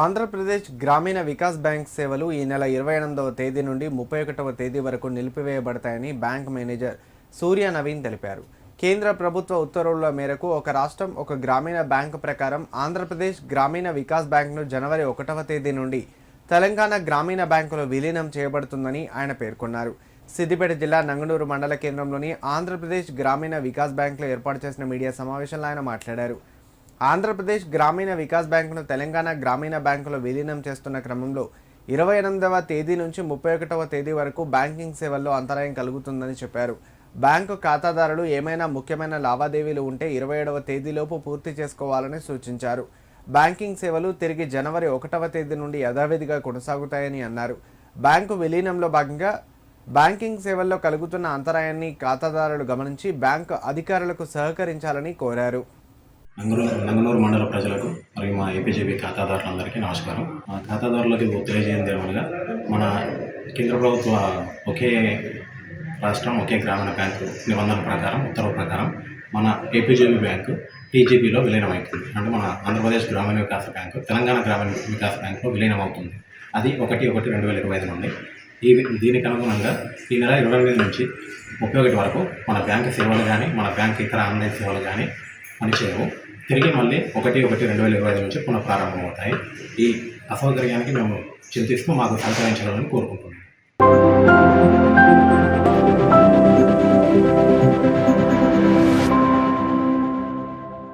ఆంధ్రప్రదేశ్ గ్రామీణ వికాస్ బ్యాంక్ సేవలు ఈ నెల ఇరవై ఎనిమిదవ తేదీ నుండి ముప్పై ఒకటవ తేదీ వరకు నిలిపివేయబడతాయని బ్యాంక్ మేనేజర్ సూర్య నవీన్ తెలిపారు. కేంద్ర ప్రభుత్వ ఉత్తర్వుల మేరకు ఒక రాష్ట్రం ఒక గ్రామీణ బ్యాంక్ ప్రకారం ఆంధ్రప్రదేశ్ గ్రామీణ వికాస్ బ్యాంక్ను జనవరి ఒకటవ తేదీ నుండి తెలంగాణ గ్రామీణ బ్యాంకులో విలీనం చేయబడుతుందని ఆయన పేర్కొన్నారు. సిద్దిపేట జిల్లా నంగనూరు మండల కేంద్రంలోని ఆంధ్రప్రదేశ్ గ్రామీణ వికాస్ బ్యాంకులో ఏర్పాటు చేసిన మీడియా సమావేశంలో ఆయన మాట్లాడారు. ఆంధ్రప్రదేశ్ గ్రామీణ వికాస్ బ్యాంకును తెలంగాణ గ్రామీణ బ్యాంకులో విలీనం చేస్తున్న క్రమంలో ఇరవై ఎనిమిదవ తేదీ నుంచి ముప్పై ఒకటవ తేదీ వరకు బ్యాంకింగ్ సేవల్లో అంతరాయం కలుగుతుందని చెప్పారు. బ్యాంకు ఖాతాదారులు ఏమైనా ముఖ్యమైన లావాదేవీలు ఉంటే ఇరవై ఏడవ తేదీలోపు పూర్తి చేసుకోవాలని సూచించారు. బ్యాంకింగ్ సేవలు తిరిగి జనవరి ఒకటవ తేదీ నుండి యథావిధిగా కొనసాగుతాయని అన్నారు. బ్యాంకు విలీనంలో భాగంగా బ్యాంకింగ్ సేవల్లో కలుగుతున్న అంతరాయాన్ని ఖాతాదారులు గమనించి బ్యాంకు అధికారులకు సహకరించాలని కోరారు. నంగనూరు నంగనూరు మండల ప్రజలకు మరియు మా ఏపీజేపీ ఖాతాదారులందరికీ నమస్కారం. మా ఖాతాదారులకి తెలియజేయండి ఏమనగా మన కేంద్ర ప్రభుత్వ ఒకే రాష్ట్రం ఒకే గ్రామీణ బ్యాంకు నిబంధనల ప్రకారం ఉత్తర్వు ప్రకారం మన ఏపీజేబీ బ్యాంకు టీజీపీలో విలీనమవుతుంది. అంటే మన ఆంధ్రప్రదేశ్ గ్రామీణ వికాస బ్యాంకు తెలంగాణ గ్రామీణ వికాస బ్యాంకులో విలీనమవుతుంది. అది ఒకటి ఒకటి రెండు వేల ఇరవై ఐదు నుండి ఈ దీనికి అనుగుణంగా ఈ నెల ఇరవై ఎనిమిది నుంచి ముప్పై ఒకటి వరకు మన బ్యాంకు సేవలు కానీ మన బ్యాంక్ ఇతర ఆన్లైన్ సేవలు కానీ పనిచేయవు. తిరిగి మళ్ళీ ఒకటి ఒకటి రెండు వేల ఇరవై ఐదు నుంచి పునః ప్రారంభమవుతాయి ఈ అసౌకర్యానికి మేము చింతిస్తూ మాకు సహకరించాలని కోరుకుంటున్నాం.